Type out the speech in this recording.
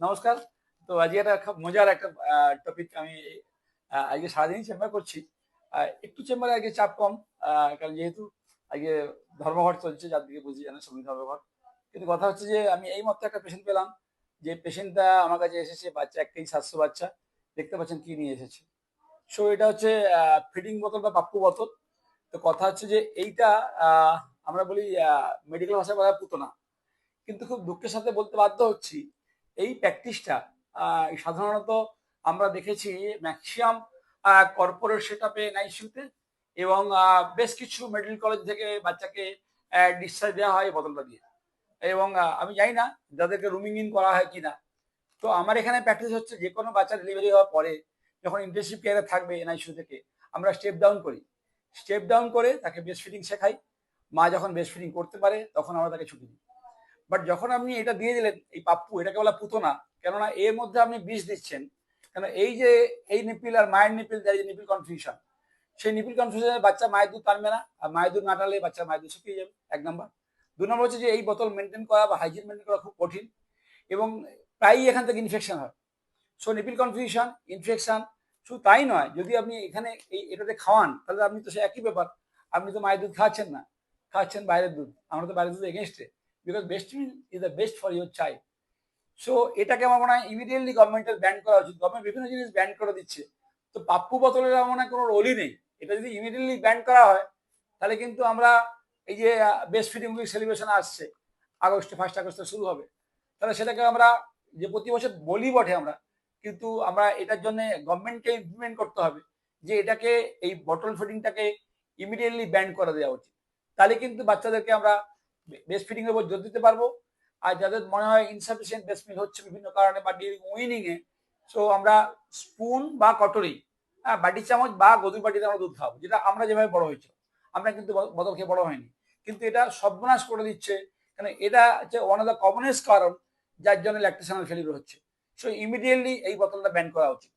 নমস্কার। তো আজকে একটা খুব মজার একটা টপিক আমি আজকে সারাদিনই চেম্বার করছি। একটু চেম্বারে আজকে চাপ কম কারণ যেহেতু আজকে ধর্মঘট চলছে যার দিকে বুঝি জানেন শ্রমিক ধর্মঘট। কিন্তু কথা হচ্ছে যে আমি এই মাত্র একটা পেশেন্ট পেলাম যে পেশেন্টটা আমার কাছে এসেছে বাচ্চা একটাই সাতশো বাচ্চা। দেখতে পাচ্ছেন কি নিয়ে এসেছে। সো এটা হচ্ছে ফিডিং বোতল বা পাপ্পু বোতল তো কথা হচ্ছে যে এইটা আহ, আমরা বলি মেডিকেল ভাষায় বলা পুতনা কিন্তু খুব দুঃখের সাথে বলতে বাধ্য হচ্ছি, এই প্র্যাকটিসটা সাধারণত আমরা দেখেছি ম্যাক্সিমাম কর্পোরেট সেট আপে নাইসিউতে এবং বেশ কিছু মেডিকেল কলেজ থেকে বাচ্চাকে ডিসচার্জ দেওয়া হয় বদলটা দিয়ে। এবং আমি জানি না যাদেরকে রুমিং ইন করা হয় কিনা। তো আমার এখানে প্র্যাকটিস হচ্ছে যে কোনো বাচ্চা ডেলিভারি হওয়ার পরে যখন ইন্টেনসিভ কেয়ারে থাকবে এনআইসিউ থেকে, আমরা স্টেপ ডাউন করি। স্টেপ ডাউন করে তাকে বেস্ট ফিটিং শেখাই। মা যখন বেস্ট ফিডিং করতে পারে, তখন আমরা তাকে ছুটি দিই। বাট যখন আপনি এটা দিয়ে দিলেন, এই পাপ্পু, এটাকে বলা পুতনা কেননা এর মধ্যে আপনি বিষ দিচ্ছেন কেন এই যে, এই নিপিল আর মায়ের নিপিল দেয় যে নিপিল কনফিউশন সেই নিপিল কনফিউশনে বাচ্চা মায়ের দুধ টানবে না, আর মায়ের দুধ না টানলে বাচ্চা মায়ের দুধ শুকিয়ে যাবে, এক নম্বর দু নম্বর হচ্ছে যে এই বোতল মেনটেন করা বা হাইজিন মেনটেন করা খুব কঠিন এবং প্রায়ই এখান থেকে ইনফেকশন হয়। সো নিপিল কনফিউশন ইনফেকশন শুধু তাই নয়, যদি আপনি এখানে এই এটাতে খাওয়ান, তাহলে আপনি তো সে একই ব্যাপার, আপনি তো মায়ের দুধ খাওয়াচ্ছেন না। খাওয়াচ্ছেন বাইরের দুধ। আমরা তো বাইরের দুধ এগেনস্টে because best is the best for your child so এটাকে আমার মনে হয় ইমিডিয়েটলি গভর্নমেন্টের ব্যান করা উচিত। গভর্নমেন্ট বিভিন্ন জিনিস ব্যান করে দিচ্ছে। তো পাপ্পু বোতলের আমার মনে হয় কোনো রোলই নেই। এটা যদি ইমিডিয়েটলি ব্যান করা হয়, তাহলে কিন্তু আমরা এই যে বেস্ট ফিডিং উইক সেলিব্রেশন আসছে। আগস্টে ফার্স্ট আগস্টে শুরু হবে। তাহলে সেটাকে আমরা যে প্রতি বছর বলি বটে আমরা, কিন্তু আমরা এটার জন্য গভর্নমেন্টকে ইমপ্লিমেন্ট করতে হবে যে এটাকে, এই বটল ফিডিংটাকে ইমিডিয়েটলি ব্যান করে দেওয়া উচিত। তাহলে কিন্তু বাচ্চাদেরকে আমরা বেস্ট ফিডিং এর উপর জোর দিতে পারব। আর যাদের মনে হয় ইনসাফিসিয়েন্ট বেস্ট মিল হচ্ছে বিভিন্ন কারণে বা ডিউরিং উইনিং এ সো আমরা স্পুন বা কটরি হ্যাঁ বাটি চামচ বা গদুর বাটিতে আমরা দুধ খাব যেটা আমরা যেভাবে বড় হয়েছে, আমরা কিন্তু বদল খেয়ে বড় হয়নি। কিন্তু এটা সর্বনাশ করে দিচ্ছে কারণ এটা হচ্ছে ওয়ান অফ দ্য কমনেস্ট কারণ যার জন্য ল্যাকটেশনাল ফেলিউর হচ্ছে। সো ইমিডিয়েটলি এই বোতলটা ব্যান করা উচিত।